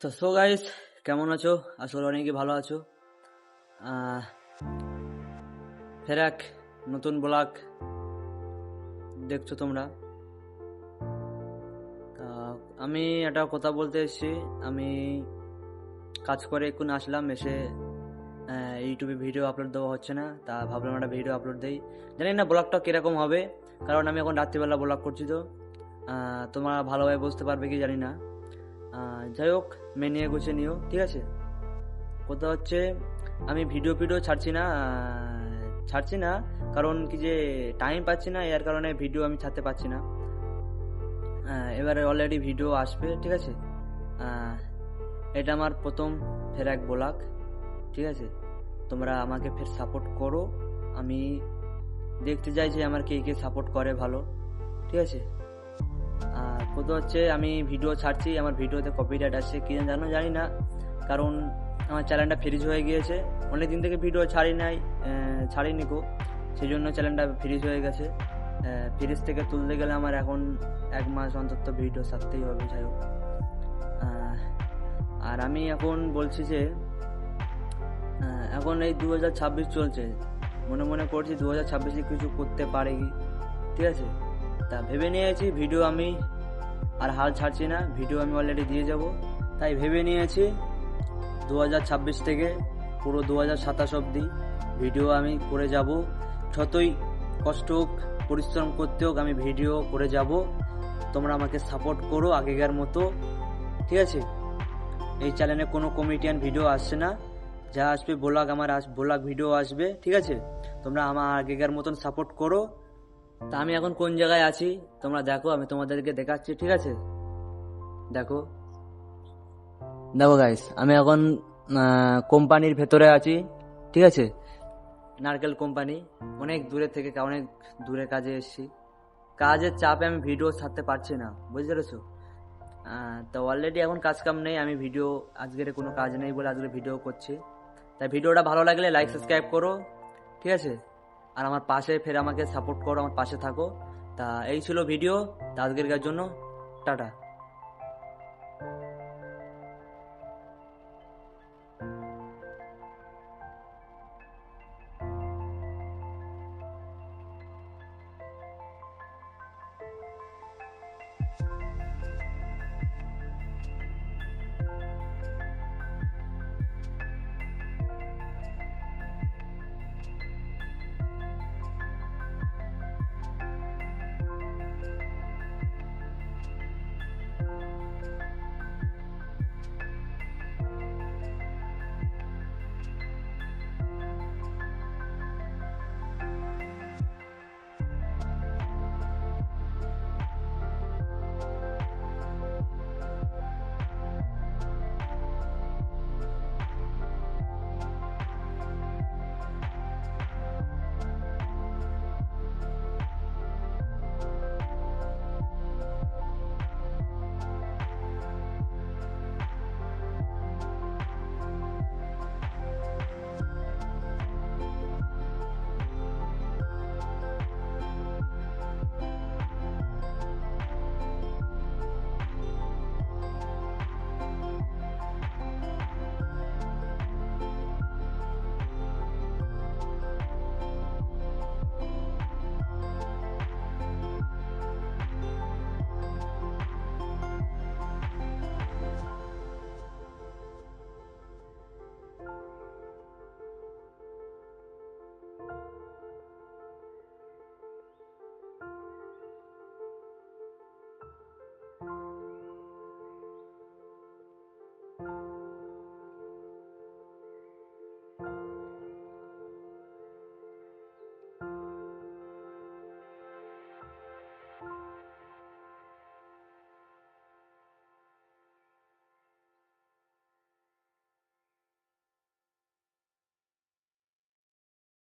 তো so guys কেমন আছো? আসলে অনেকে ভালো আছো। ফের এক নতুন ব্লগ দেখছ তোমরা। আমি একটা কথা বলতে এসেছি। আমি কাজ করে এখন আসলাম, এসে ইউটিউবে ভিডিও আপলোড দেওয়া হচ্ছে না, তা ভাবলাম একটা ভিডিও আপলোড দেই। জানি না ব্লগটা কীরকম হবে, কারণ আমি এখন রাত্রিবেলা ব্লগ করছি তো। তোমরা ভালোভাবে বুঝতে পারবে কি জানি না। যাই হোক মেনিয়ে গুছিয়ে নিও, ঠিক আছে? কথা হচ্ছে, আমি ভিডিও ভিডিও ছাড়ছি না ছাড়ছি না, কারণ কি যে টাইম পাচ্ছি না, এর কারণে ভিডিও আমি ছাড়তে পারছি না। এবারে অলরেডি ভিডিও আসবে, ঠিক আছে? এটা আমার প্রথম ফের এক ব্লগ, ঠিক আছে? তোমরা আমাকে ফের সাপোর্ট করো, আমি দেখতে চাই যে আমার কে কে সাপোর্ট করে ভালো, ঠিক আছে? কথা হচ্ছে আমি ভিডিও ছাড়ছি, আমার ভিডিওতে কপিরাইট আসছে, কি জানো জানি না। কারণ আমার চ্যানেলটা ফ্রিজ হয়ে গিয়েছে। অনেক দিন থেকে ভিডিও ছাড়ি নাই ছাড়িনি গো। সেই জন্য চ্যানেলটা ফ্রিজ হয়ে গেছে। ফ্রিজ থেকে তুলতে গেলে আমার এখন এক মাস অন্তত ভিডিও ছাড়তেই হবে, যাই হোক। আর আমি এখন বলছি যে এখন এই দু হাজার ছাব্বিশ চলছে। মনে মনে করছি দু হাজার ছাব্বিশে কিছু করতে পারে কি ঠিক আছে? তা ভেবে নিয়েছি ভিডিও আমি আর হাল ছাড়ছি না, ভিডিও আমি অলরেডি দিয়ে যাব। তাই ভেবে নিয়েছি দু হাজার ছাব্বিশ থেকে পুরো দু হাজার সাতাশ অবধি ভিডিও আমি করে যাব। যতই কষ্ট হোক, পরিশ্রম করতে হোক, আমি ভিডিও করে যাব। তোমরা আমাকে সাপোর্ট করো আগেকার মতো, ঠিক আছে? এই চ্যানেলে কোনো কমেডিয়ান ভিডিও আসছে না। যা আসবে, ব্লগ আমার আস, ব্লগ ভিডিও আসবে, ঠিক আছে? তোমরা আমার আগেকার মতন সাপোর্ট করো। তা আমি এখন কোন জায়গায় আছি? তোমরা দেখো, আমি তোমাদেরকে দেখাচ্ছি, ঠিক আছে? দেখো। দেখো গাইস আমি এখন কোম্পানির ভেতরে আছি, ঠিক আছে? নারকেল কোম্পানি, অনেক দূরে থেকে, অনেক দূরে কাজে এসেছি। কাজের চাপে আমি ভিডিও ছাড়তে পারছি না, বুঝতে পেরেছ? তো অলরেডি এখন কাজ কাম নেই, আমি ভিডিও, আজকের কোনো কাজ নেই বলে আজকে ভিডিও করছি। তাই ভিডিওটা ভালো লাগলে লাইক সাবস্ক্রাইব করো, ঠিক আছে? আর আমার পাশে ফের আমাকে সাপোর্ট করো, আমার পাশে থাকো। তা, এই ছিল ভিডিও তা আজকের জন্য, টাটা।